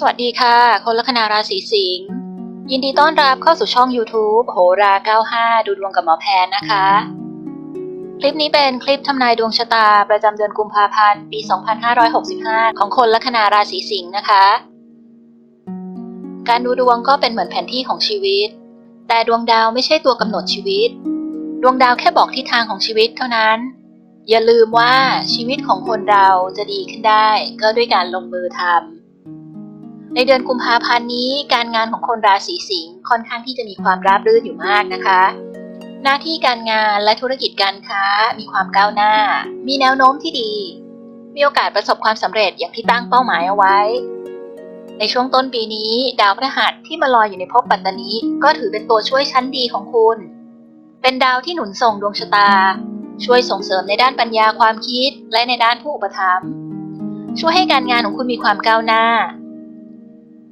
สวัสดีค่ะ คนลัคนาราศีสิงห์ยินดีต้อนรับเข้าสู่ช่อง YouTube โหรา 95 ดูดวงกับหมอแพนนะคะ คลิปนี้เป็นคลิปทำนายดวงชะตาประจำเดือนกุมภาพันธ์ ปี 2565 ของคนลัคนาราศีสิงห์นะคะ การดูดวงก็เป็นเหมือนแผนที่ของชีวิต แต่ดวงดาวไม่ใช่ตัวกำหนดชีวิต ดวงดาวแค่บอกทิศทางของชีวิตเท่านั้น อย่าลืมว่าชีวิตของคนเราจะดีขึ้นได้ ก็ด้วยการลงมือทำ ในเดือนกุมภาพันธ์นี้การงานของคนราศีสิงห์ค่อนข้างที่จะมีความราบรื่นอยู่มากนะคะ หน้าที่การงานและธุรกิจการค้ามีความก้าวหน้า มีแนวโน้มที่ดี มีโอกาสประสบความสำเร็จอย่างที่ตั้งเป้าหมายเอาไว้ ในช่วงต้นปีนี้ดาวพฤหัสที่มาลอยอยู่ในภพปัตตานีก็ถือเป็นตัวช่วยชั้นดีของคุณ เป็นดาวที่หนุนส่งดวงชะตา ช่วยส่งเสริมในด้านปัญญาความคิดและในด้านผู้อุปถัมภ์ช่วยให้การงานของคุณมีความก้าวหน้า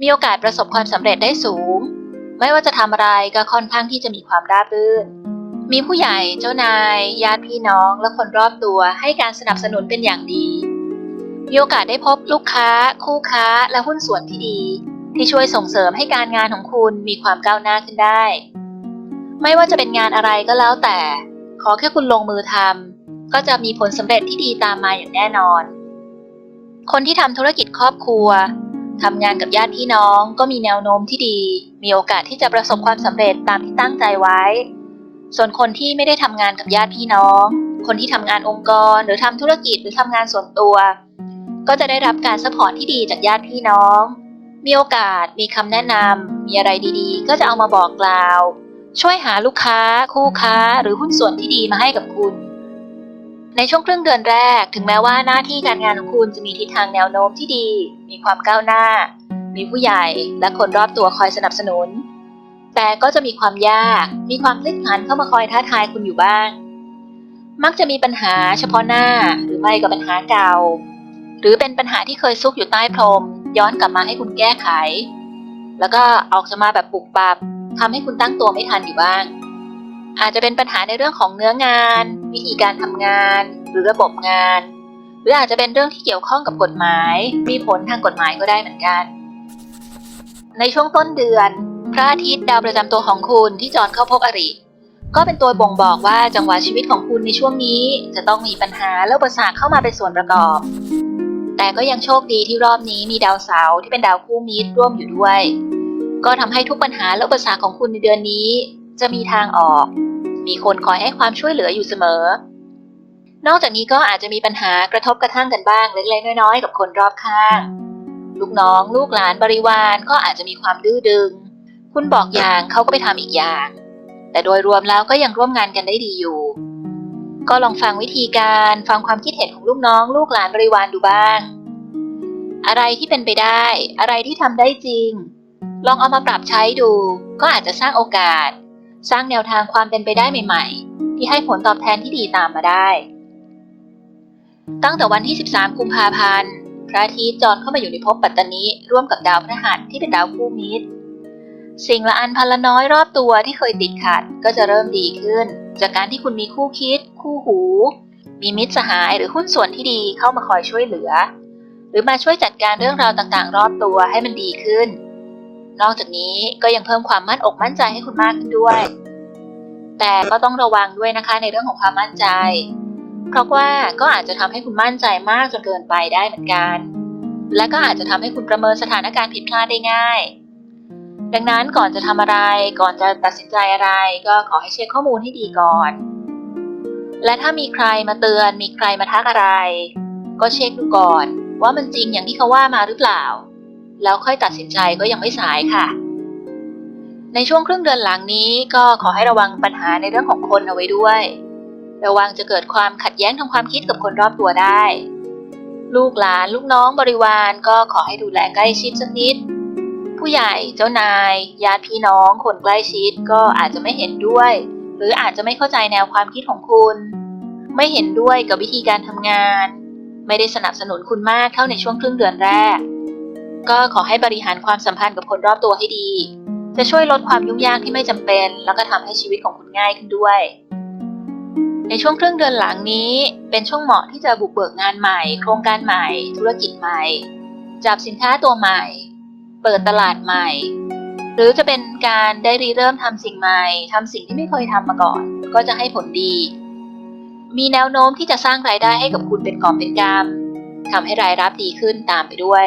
มีโอกาสประสบความสำเร็จได้สูง ไม่ว่าจะทำอะไรก็ค่อนข้างที่จะมีความราบรื่น มีผู้ใหญ่เจ้านาย ญาติพี่น้องและคนรอบตัวให้การสนับสนุนเป็นอย่างดี มีโอกาสได้พบลูกค้า คู่ค้าและหุ้นส่วนที่ดี ที่ช่วยส่งเสริมให้การงานของคุณมีความก้าวหน้าขึ้นได้ ไม่ว่าจะเป็นงานอะไรก็แล้วแต่ ขอแค่คุณลงมือทำก็จะมีผลสำเร็จที่ดีตามมาอย่างแน่นอน คนที่ทำธุรกิจครอบครัว ทำงานกับญาติพี่น้องก็มีแนวโน้มที่ดี มีโอกาสที่จะประสบความสำเร็จตามที่ตั้งใจไว้ ส่วนคนที่ไม่ได้ทำงานกับญาติพี่น้อง คนที่ทำงานองค์กร หรือทำธุรกิจหรือทำงานส่วนตัว ก็จะได้รับการสปอร์ตที่ดีจากญาติพี่น้อง มีโอกาส มีคำแนะนำมีอะไรดีๆ ก็จะเอามาบอกกล่าว ช่วยหาลูกค้า คู่ค้า หรือหุ้นส่วนที่ดีมาให้กับคุณ ในช่วงครึ่งเดือนแรก ถึงแม้ว่าหน้าที่การงานของคุณจะมีทิศทางแนวโน้มที่ดี มีความก้าวหน้า มีผู้ใหญ่และคนรอบตัวคอยสนับสนุน แต่ก็จะมีความยาก มีความพลิกผันเข้ามาคอยท้าทายคุณอยู่บ้าง มักจะมีปัญหาเฉพาะหน้าหรือไม่ก็ปัญหาเก่า หรือเป็นปัญหาที่เคยซุกอยู่ใต้พรม ย้อนกลับมาให้คุณแก้ไข แล้วก็ออกจะมาแบบปุกปับทำให้คุณตั้งตัวไม่ทันอยู่บ้าง อาจจะเป็นปัญหาในเรื่องของเนื้องาน วิธีการทำงาน หรือระบบงาน หรืออาจจะเป็นเรื่องที่เกี่ยวข้องกับกฎหมาย มีผลทางกฎหมายก็ได้เหมือนกัน ในช่วงต้นเดือน พระอาทิตย์ดาวประจำตัวของคุณที่จรเข้าพบอริก็เป็นตัวบ่งบอกว่าจังหวะชีวิตของคุณในช่วงนี้ จะต้องมีปัญหาและอุปสรรคเข้ามาเป็นส่วนประกอบ แต่ก็ยังโชคดีที่รอบนี้มีดาวเสาร์ที่เป็นดาวคู่มิตรร่วมอยู่ด้วย ก็ทำให้ทุกปัญหาและอุปสรรคของคุณในเดือนนี้ จะมีทางออก มีคนคอยให้ความช่วยเหลืออยู่เสมอ นอกจากนี้ก็อาจจะมีปัญหากระทบกระทั่งกันบ้างเล็กๆน้อยๆ กับคนรอบข้าง ลูกน้องลูกหลานบริวารก็อาจจะมีความดื้อดึง คุณบอกอย่างเขาก็ไปทำอีกอย่าง แต่โดยรวมแล้วก็ยังร่วมงานกันได้ดีอยู่ ก็ลองฟังวิธีการฟังความคิดเห็นของลูกน้อง ลูกหลานบริวารดูบ้าง อะไรที่เป็นไปได้ อะไรที่ทำได้จริง ลองเอามาปรับใช้ดู ก็อาจจะสร้างโอกาส สร้างแนวทางความเป็นไปได้ใหม่ ๆ ที่ให้ผลตอบแทนที่ดีตามมาได้ ตั้งแต่วันที่ 13 กุมภาพันธ์ พระอาทิตย์จรเข้ามาอยู่ในภพปัตตานีร่วมกับดาวพฤหัสที่เป็นดาวคู่มิตร สิ่งละอันพันละน้อยรอบตัวที่เคยติดขัดก็จะเริ่มดีขึ้น จากการที่คุณมีคู่คิด คู่หู มีมิตรสหายหรือหุ้นส่วนที่ดีเข้ามาคอยช่วยเหลือ หรือมาช่วยจัดการเรื่องราวต่างๆ รอบตัวให้มันดีขึ้น นอกจากนี้ก็ยังเพิ่มความมั่นอกมั่นใจให้คุณมากขึ้นด้วย แต่ก็ต้องระวังด้วยนะคะในเรื่องของความมั่นใจ เพราะว่าก็อาจจะทำให้คุณมั่นใจมากจนเกินไปได้เหมือนกัน และก็อาจจะทำให้คุณประเมินสถานการณ์ผิดพลาดได้ง่าย ดังนั้นก่อนจะทำอะไร ก่อนจะตัดสินใจอะไร ก็ขอให้เช็คข้อมูลให้ดีก่อน และถ้ามีใครมาเตือน มีใครมาทักอะไร ก็เช็คดูก่อน ว่ามันจริงอย่างที่เขาว่ามาหรือเปล่า แล้วค่อยตัดสินใจก็ยังไม่สายค่ะ ในช่วงครึ่งเดือนหลังนี้ก็ขอให้ระวังปัญหาในเรื่องของคนเอาไว้ด้วย ระวังจะเกิดความขัดแย้งทางความคิดกับคนรอบตัวได้ ลูกหลานลูกน้องบริวารก็ขอให้ดูแลใกล้ชิดสักนิด ผู้ใหญ่เจ้านายญาติพี่น้อง คนใกล้ชิดก็อาจจะไม่เห็นด้วย หรืออาจจะไม่เข้าใจแนวความคิดของคุณ ไม่เห็นด้วยกับวิธีการทำงาน ไม่ได้สนับสนุนคุณมากเท่าในช่วงครึ่งเดือนแรก ก็ขอให้บริหารความสัมพันธ์กับคนรอบตัวให้ดี จะช่วยลดความยุ่งยากที่ไม่จำเป็น แล้วก็ทำให้ชีวิตของคุณง่ายขึ้นด้วย ในช่วงครึ่งเดือนหลังนี้ เป็นช่วงเหมาะที่จะบุกเบิกงานใหม่ โครงการใหม่ ธุรกิจใหม่ จับสินค้าตัวใหม่ เปิดตลาดใหม่ หรือจะเป็นการได้ริเริ่มทำสิ่งใหม่ทำสิ่งที่ไม่เคยทำมาก่อน ก็จะให้ผลดี มีแนวโน้มที่จะสร้างรายได้ให้กับคุณเป็นกอบเป็นกำทำให้รายรับดีขึ้นตามไปด้วย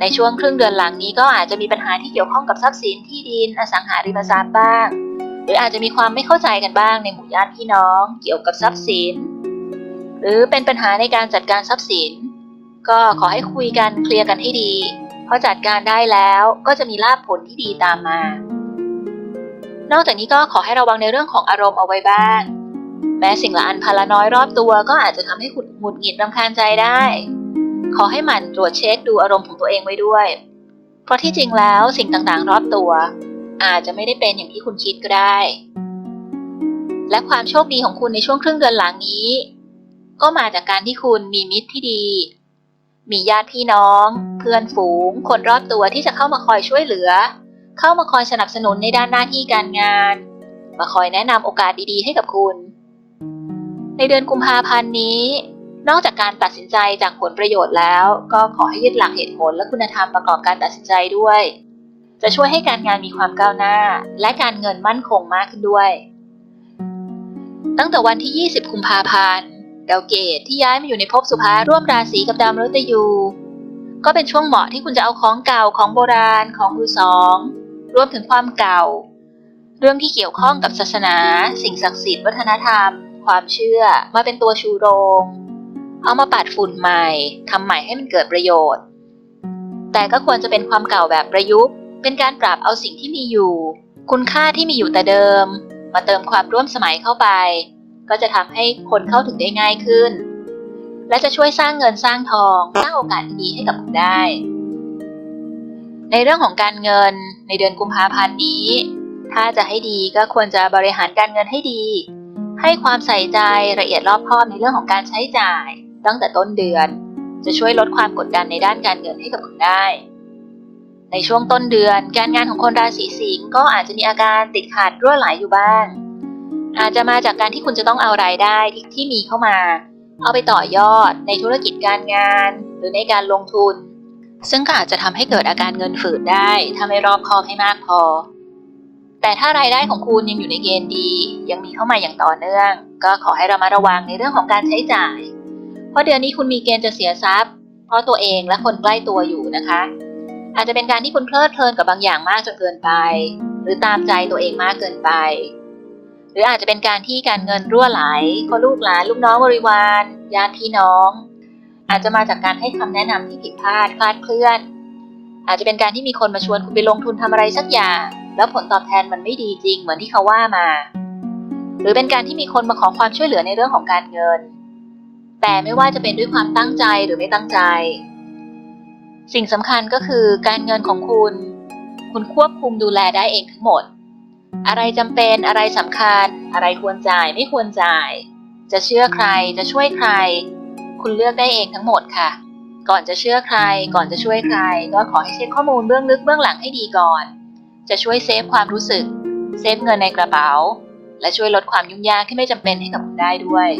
ในช่วงครึ่งเดือนหลังนี้ก็อาจจะมีปัญหาที่เกี่ยวข้องกับทรัพย์สินที่ดินอสังหาริมทรัพย์บ้าง หรืออาจจะมีความไม่เข้าใจกันบ้างในหมู่ญาติพี่น้อง เกี่ยวกับทรัพย์สิน หรือเป็นปัญหาในการจัดการทรัพย์สิน ก็ขอให้คุยกันเคลียร์กันให้ดีพอจัดการได้แล้วก็จะมีลาภผลที่ดีตามมา นอกจากนี้ก็ขอให้ระวังในเรื่องของอารมณ์เอาไว้บ้าง แม้สิ่งละอันพันละน้อยรอบตัวก็อาจจะทำให้คุณหงุดหงิดรำคาญใจได้ ขอให้หมั่นตรวจเช็คดูอารมณ์ของตัวเองไว้ด้วย เพราะที่จริงแล้วสิ่งต่างๆ รอบตัว อาจจะไม่ได้เป็นอย่างที่คุณคิดก็ได้ และความโชคดีของคุณในช่วงครึ่งเดือนหลังนี้ ก็มาจากการที่คุณมีมิตรที่ดี มีญาติพี่น้อง เพื่อนฝูง คนรอบตัวที่จะเข้ามาคอยช่วยเหลือ เข้ามาคอยสนับสนุนในด้านหน้าที่การงาน มาคอยแนะนำโอกาสดีๆ ให้กับคุณ ในเดือนกุมภาพันธ์นี้ นอกจากการตัดสินใจจากผลประโยชน์แล้ว ก็ขอให้ยึดหลักเหตุผลและคุณธรรมประกอบการตัดสินใจด้วย จะช่วยให้การงานมีความก้าวหน้า และการเงินมั่นคงมากขึ้นด้วย ตั้งแต่วันที่ 20 กุมภาพันธ์ดาวเกตที่ย้ายมาอยู่ในภพสุภาร่วมราศีกับดาวมฤตยูก็เป็นช่วงเหมาะที่คุณจะเอาของเก่าของโบราณของมือสองรวมถึงความเก่า เรื่องที่เกี่ยวข้องกับศาสนา สิ่งศักดิ์สิทธิ์วัฒนธรรม ความเชื่อมาเป็นตัวชูโรง เอามาปัดฝุ่นใหม่ทำใหม่ให้มันเกิดประโยชน์ แต่ก็ควรจะเป็นความเก่าแบบประยุกต์ เป็นการปรับเอาสิ่งที่มีอยู่ คุณค่าที่มีอยู่แต่เดิม มาเติมความร่วมสมัยเข้าไป ก็จะทำให้คนเข้าถึงได้ง่ายขึ้น และจะช่วยสร้างเงินสร้างทอง สร้างโอกาสดีให้กับคุณได้ ในเรื่องของการเงินในเดือนกุมภาพันธ์นี้ ถ้าจะให้ดีก็ควรจะบริหารการเงินให้ดีให้ความใส่ใจละเอียดรอบคอบในเรื่องของการใช้จ่าย ตั้งแต่ต้นเดือน จะช่วยลดความกดดันในด้านการเงินให้กับคุณได้ ในช่วงต้นเดือน การงานของคนราศีสิงห์ก็อาจจะมีอาการติดขัดรั่วไหลอยู่บ้าง อาจจะมาจากการที่คุณจะต้องเอารายได้ที่ที่มีเข้ามา เอาไปต่อยอดในธุรกิจการงาน หรือในการลงทุน ซึ่งก็อาจจะทำให้เกิดอาการเงินฝืดได้ถ้าไม่รอบคอบให้มากพอแต่ถ้ารายได้ของคุณยังอยู่ในเกณฑ์ดี ยังมีเข้ามาอย่างต่อเนื่อง ก็ขอให้เรามาระวังในเรื่องของการใช้จ่าย เพราะเดือนนี้คุณมีเกณฑ์จะเสียทรัพย์ เพราะตัวเองและคนใกล้ตัวอยู่นะคะ อาจจะเป็นการที่คุณเพลิดเพลินกับบางอย่างมากจนเกินไป หรือตามใจตัวเองมากเกินไป หรืออาจจะเป็นการที่การเงินรั่วไหลเพราะลูกหลานลูกน้องบริวารญาติพี่น้อง อาจจะมาจากการให้คำแนะนำที่ผิดพลาดคลาดเคลื่อน อาจจะเป็นการที่มีคนมาชวนคุณไปลงทุนทำอะไรสักอย่าง แล้วผลตอบแทนมันไม่ดีจริงเหมือนที่เขาว่ามา หรือเป็นการที่มีคนมาขอความช่วยเหลือในเรื่องของการเงิน แต่ไม่ว่าจะเป็นด้วยความตั้งใจหรือไม่ตั้งใจ สิ่งสำคัญก็คือการเงินของคุณ คุณควบคุมดูแลได้เองทั้งหมด อะไรจำเป็นอะไรสำคัญ อะไรควรจ่ายไม่ควรจ่าย จะเชื่อใครจะช่วยใคร คุณเลือกได้เองทั้งหมดค่ะ ก่อนจะเชื่อใคร ก่อนจะช่วยใคร ก็ขอให้เช็คข้อมูลเบื้องลึกเบื้องหลังให้ดีก่อน จะช่วยเซฟความรู้สึกเซฟเงินในกระเป๋า และช่วยลดความยุ่งยากที่ไม่จำเป็นให้กับคุณได้ด้วย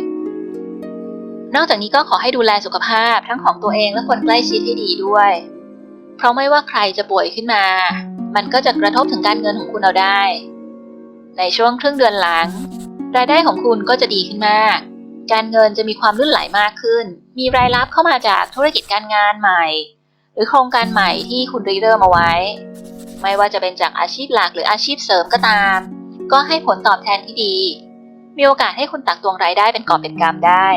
นอกจากนี้ก็ขอให้ดูแลสุขภาพทั้งของตัวเองและคนใกล้ชิดให้ดีด้วย เพราะไม่ว่าใครจะป่วยขึ้นมา มันก็จะกระทบถึงการเงินของคุณเอาได้ ในช่วงครึ่งเดือนหลัง รายได้ของคุณก็จะดีขึ้นมาก การเงินจะมีความลื่นไหลมากขึ้น มีรายรับเข้ามาจากธุรกิจการงานใหม่ หรือโครงการใหม่ที่คุณรีเริ่มเอาไว้ ไม่ว่าจะเป็นจากอาชีพหลักหรืออาชีพเสริมก็ตาม ก็ให้ผลตอบแทนที่ดี มีโอกาสให้คุณตักตวงรายได้เป็นกอบเป็นกำได้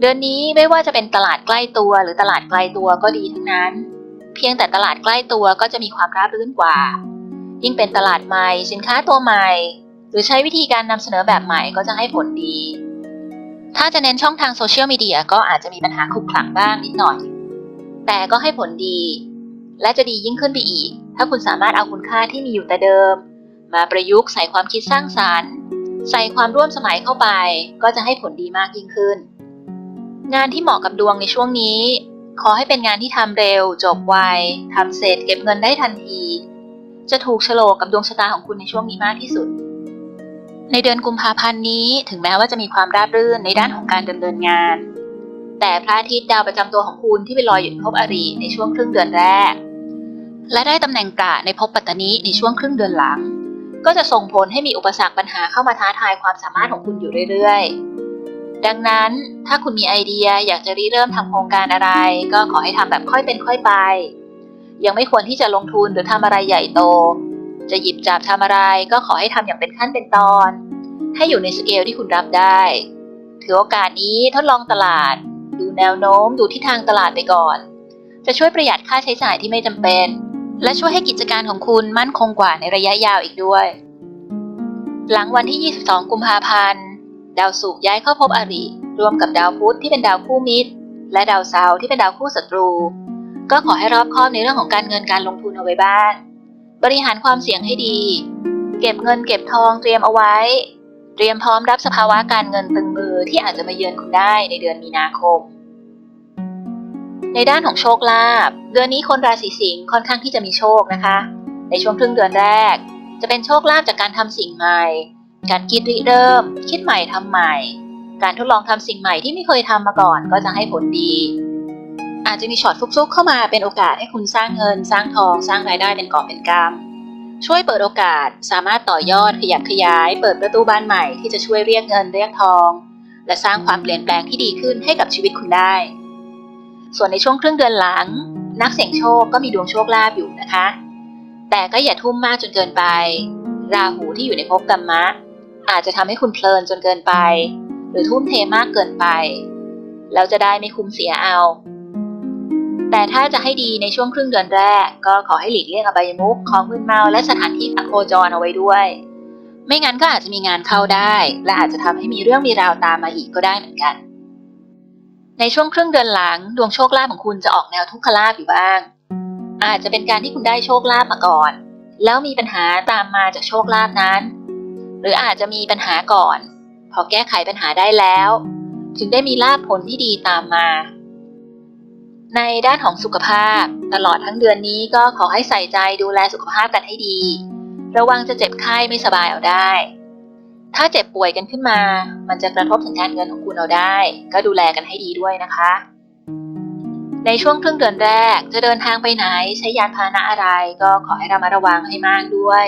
เดือนนี้ไม่ว่าจะเป็นตลาดใกล้ตัวหรือตลาดไกลตัวก็ดีทั้งนั้น เพียงแต่ตลาดใกล้ตัวก็จะมีความราบรื่นกว่า ยิ่งเป็นตลาดใหม่ สินค้าตัวใหม่ หรือใช้วิธีการนำเสนอแบบใหม่ก็จะให้ผลดี ถ้าจะเน้นช่องทางโซเชียลมีเดียก็อาจจะมีปัญหาขลุกขลักบ้างนิดหน่อย แต่ก็ให้ผลดี และจะดียิ่งขึ้นไปอีก ถ้าคุณสามารถเอาคุณค่าที่มีอยู่แต่เดิม มาประยุกต์ใส่ความคิดสร้างสารรค์ ใส่ความร่วมสมัยเข้าไป ก็จะให้ผลดีมากยิ่งขึ้น งานที่เหมาะกับดวงในช่วงนี้ ขอให้เป็นงานที่ทำเร็ว จบไวทำเสร็จเก็บเงินได้ทันที จะถูกโฉลกกับดวงชะตาของคุณในช่วงนี้มากที่สุด ในเดือนกุมภาพันธ์นี้ถึงแม้ว่าจะมีความราบรื่นในด้านของการดำเนินงาน แต่พระอาทิตย์ดาวประจำตัวของคุณที่ไปลอยอยู่ในภพอริในช่วงครึ่งเดือนแรก และได้ตำแหน่งกระในภพปัตตานีในช่วงครึ่งเดือนหลัง ก็จะส่งผลให้มีอุปสรรคปัญหาเข้ามาท้าทายความสามารถของคุณอยู่เรื่อยๆ ดังนั้นถ้าคุณมีไอเดียอยากจะริเริ่มทำโครงการอะไร ก็ขอให้ทำแบบค่อยเป็นค่อยไป ยังไม่ควรที่จะลงทุนหรือทำอะไรใหญ่โต จะหยิบจับทำอะไร ก็ขอให้ทำอย่างเป็นขั้นเป็นตอน ให้อยู่ในสเกลที่คุณรับได้ ถือโอกาสนี้ทดลองตลาด ดูแนวโน้มดูทิศทางตลาดไปก่อน จะช่วยประหยัดค่าใช้จ่ายที่ไม่จำเป็น และช่วยให้กิจการของคุณมั่นคงกว่าในระยะยาวอีกด้วยหลังวันที่ 22 กุมภาพันธ์ ดาวศุกร์ย้ายเข้าภพอริ รวมกับดาวพุธที่เป็นดาวคู่มิตร และดาวเสาร์ที่เป็นดาวคู่ศัตรู ก็ขอให้รอบคอบในเรื่องของการเงินการลงทุนเอาไว้บ้าง บริหารความเสี่ยงให้ดี เก็บเงินเก็บทองเตรียมเอาไว้ เตรียมพร้อมรับสภาวะการเงินตึงมือที่อาจจะมาเยือนคุณได้ในเดือนมีนาคม ในด้านของโชคลาภเดือนนี้คนราศีสิงห์ค่อนข้างที่จะมีโชคนะคะ ในช่วงครึ่งเดือนแรก จะเป็นโชคลาภจากการทำสิ่งใหม่ การคิดริเริ่ม คิดใหม่ทำใหม่ การทดลองทำสิ่งใหม่ที่ไม่เคยทำมาก่อนก็จะให้ผลดี อาจจะมีช็อตฟุกๆเข้ามาเป็นโอกาสให้คุณสร้างเงิน สร้างทอง สร้างรายได้เป็นกอบเป็นกำช่วยเปิดโอกาสสามารถต่อยอดขยับขยาย เปิดประตูบ้านใหม่ที่จะช่วยเรียกเงินเรียกทอง และสร้างความเปลี่ยนแปลงที่ดีขึ้นให้กับชีวิตคุณได้ ส่วนในช่วงครึ่งเดือนหลัง นักเสี่ยงโชคก็มีดวงโชคลาภอยู่นะคะ แต่ก็อย่าทุ่มมากจนเกินไป ราหูที่อยู่ในภพกรรมะ อาจจะทำให้คุณเพลินจนเกินไป หรือทุ่มเทมากเกินไป แล้วจะได้ไม่คุ้มเสียเอา แต่ถ้าจะให้ดีในช่วงครึ่งเดือนแรก ก็ขอให้หลีกเลี่ยงอบายมุขของมึนเมาและสถานที่พักโคจรเอาไว้ด้วย ไม่งั้นก็อาจจะมีงานเข้าได้ และอาจจะทำให้มีเรื่องมีราวตามมาอีกก็ได้เหมือนกัน ในช่วงครึ่งเดือนหลังดวงโชคลาภของคุณจะออกแนวทุกขลาภอยู่บ้าง อาจจะเป็นการที่คุณได้โชคลาภมาก่อนแล้วมีปัญหาตามมาจากโชคลาภนั้น หรืออาจจะมีปัญหาก่อน พอแก้ไขปัญหาได้แล้ว ถึงได้มีลาภผลที่ดีตามมา ในด้านของสุขภาพ ตลอดทั้งเดือนนี้ก็ขอให้ใส่ใจดูแลสุขภาพกันให้ดี ระวังจะเจ็บไข้ไม่สบายเอาได้ ถ้าเจ็บป่วยกันขึ้นมา มันจะกระทบถึงการเงินของคุณเอาได้ ก็ดูแลกันให้ดีด้วยนะคะ ในช่วงครึ่งเดือนแรกจะเดินทางไปไหนใช้ยานพาหนะอะไร ก็ขอให้เรามาระวังให้มากด้วย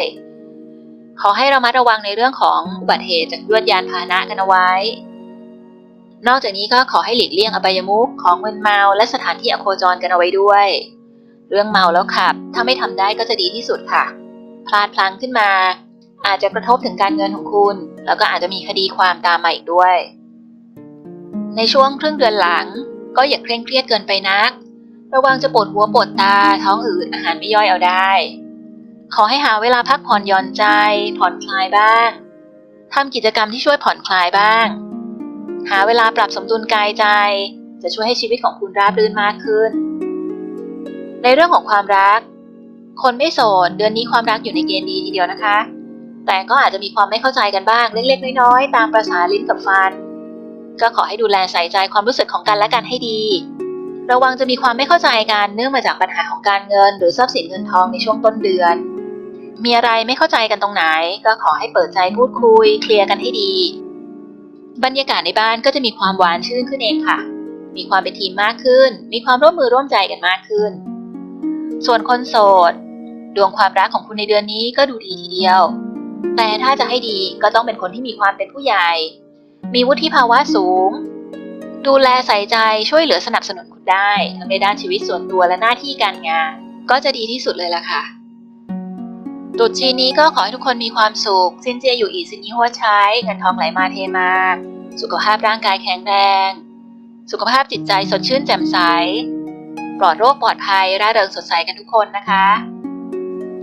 ขอให้เรามาระวังในเรื่องของอุบัติเหตุจากยวดยานพาหนะกันเอาไว้ นอกจากนี้ก็ขอให้หลีกเลี่ยงอบายมุขของมึนเมาและสถานที่อโคจรกันเอาไว้ด้วย เรื่องเมาแล้วขับ ถ้าไม่ทำได้ก็จะดีที่สุดค่ะ พลาดพลั้งขึ้นมา อาจจะกระทบถึงการเงินของคุณ แล้วก็อาจจะมีคดีความตามมาอีกด้วย ในช่วงครึ่งเดือนหลัง ก็อย่าเคร่งเครียดเกินไปนัก ระวังจะปวดหัวปวดตาท้องอืดอาหารไม่ย่อยเอาได้ ขอให้หาเวลาพักผ่อนหย่อนใจ ผ่อนคลายบ้างทำกิจกรรมที่ช่วยผ่อนคลายบ้าง หาเวลาปรับสมดุลกายใจ จะช่วยให้ชีวิตของคุณราบรื่นมากขึ้น ในเรื่องของความรัก คนไม่โสดเดือนนี้ความรักอยู่ในเกณฑ์ดีทีเดียวนะคะ แต่ก็อาจจะมีความไม่เข้าใจกันบ้างเล็กๆน้อยๆตามประษาลิ้นกับฟัน ก็ขอให้ดูแลใส่ใจความรู้สึกของกันและกันให้ดี ระวังจะมีความไม่เข้าใจกันเนื่องมาจากปัญหาของการเงิน หรือทรัพย์สินเงินทองในช่วงต้นเดือน มีอะไรไม่เข้าใจกันตรงไหน ก็ขอให้เปิดใจพูดคุย เคลียร์กันให้ดี บรรยากาศในบ้านก็จะมีความหวานชื่นขึ้นเองค่ะ มีความเป็นทีมมากขึ้น มีความร่วมมือร่วมใจกันมากขึ้น ส่วนคนโสด ดวงความรักของคุณในเดือนนี้ก็ดูดีทีเดียว แต่ถ้าจะให้ดีก็ต้องเป็นคนที่มีความเป็นผู้ใหญ่ มีวุฒิภาวะสูง ดูแลใส่ใจช่วยเหลือสนับสนุนคุณได้ทั้งในด้านชีวิตส่วนตัวและหน้าที่การงาน ก็จะดีที่สุดเลยล่ะค่ะ ตรุษจีนนี้ก็ขอให้ทุกคนมีความสุขซินเจียอยู่อีซินยี่หัวใช้เงินทองไหลมาเทมา สุขภาพร่างกายแข็งแรง สุขภาพจิตใจสดชื่นแจ่มใส ปลอดโรคปลอดภัยร่าเริงสดใสกันทุกคนนะคะ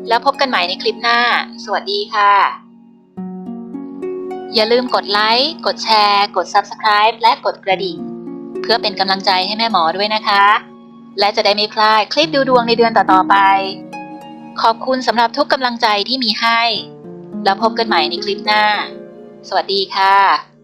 แล้วพบกันใหม่ในคลิปหน้า สวัสดีค่ะ อย่าลืมกดไลค์กดแชร์ กด Subscribe และกดกระดิ่ง เพื่อเป็นกำลังใจให้แม่หมอด้วยนะคะ และจะได้ไม่พลาดคลิปดูดวงในเดือนต่อๆไป ขอบคุณสำหรับทุกกำลังใจที่มีให้ แล้วพบกันใหม่ในคลิปหน้า สวัสดีค่ะ